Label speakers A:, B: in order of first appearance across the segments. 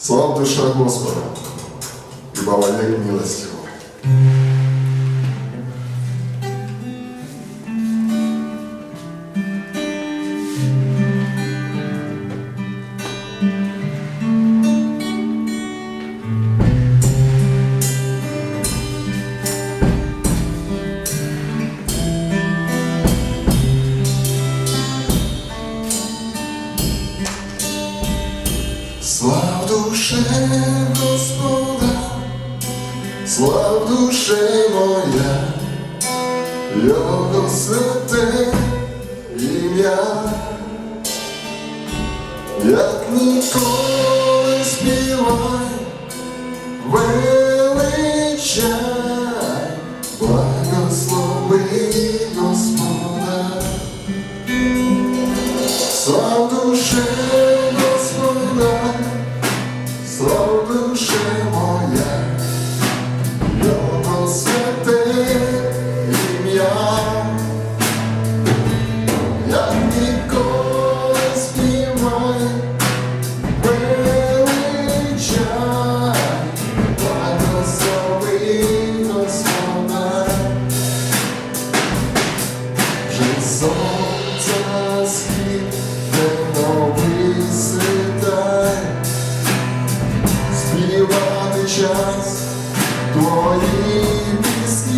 A: Слава душа Господа, ибо во век милость Его. душі моя, його святе ім'я, як ніколи співай, величай, благослови Господа, Слав душе. leave this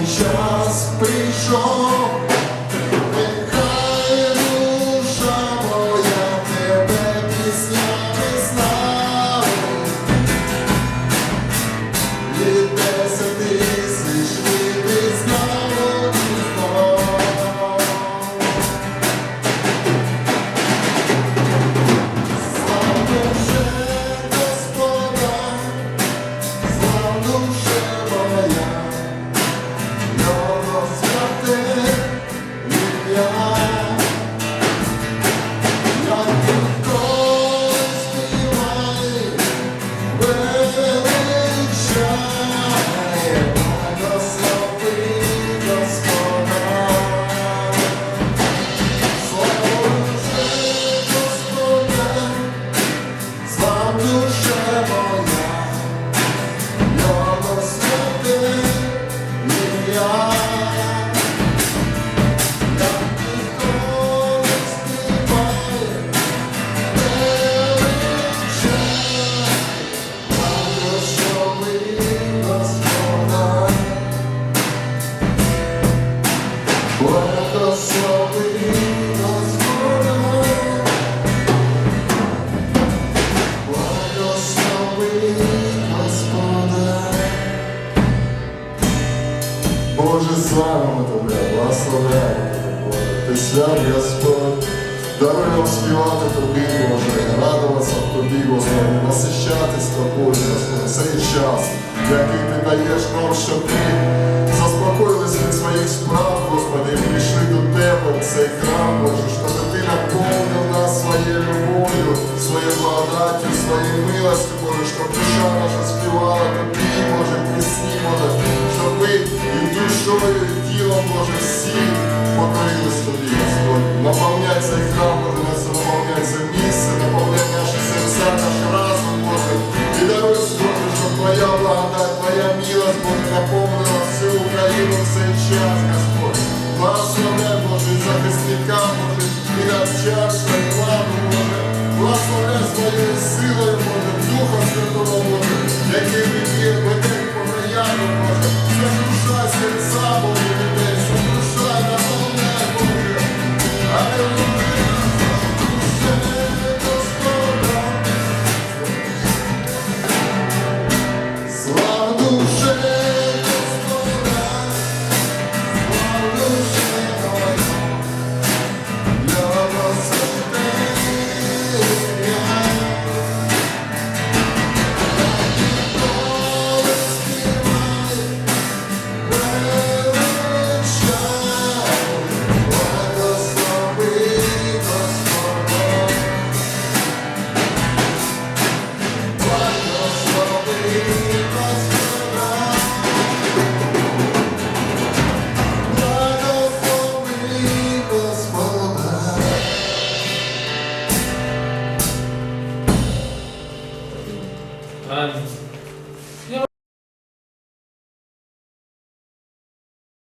A: час прийшов. Славимо Тебе, благословляємо Тебе, Боже. Ти святий Господь. Даруй нам співати Тобі, Боже, радуватися в Тобі, Господи, насищатись Тобою, Господи, цей час, який Ти даєш нам, щоб ми заспокоїлися від своїх справ, Господи, і прийшли до Тебе в цей храм, Боже, щоб Ти наповнив нас своєю любов'ю, своєю благодаттю, своєю милостю, Боже, щоб душа наша співала Тобі, Боже, пісні, Боже, щоб ми і душою, своєю силою, Боже, Духа Святого, Боже, який веде,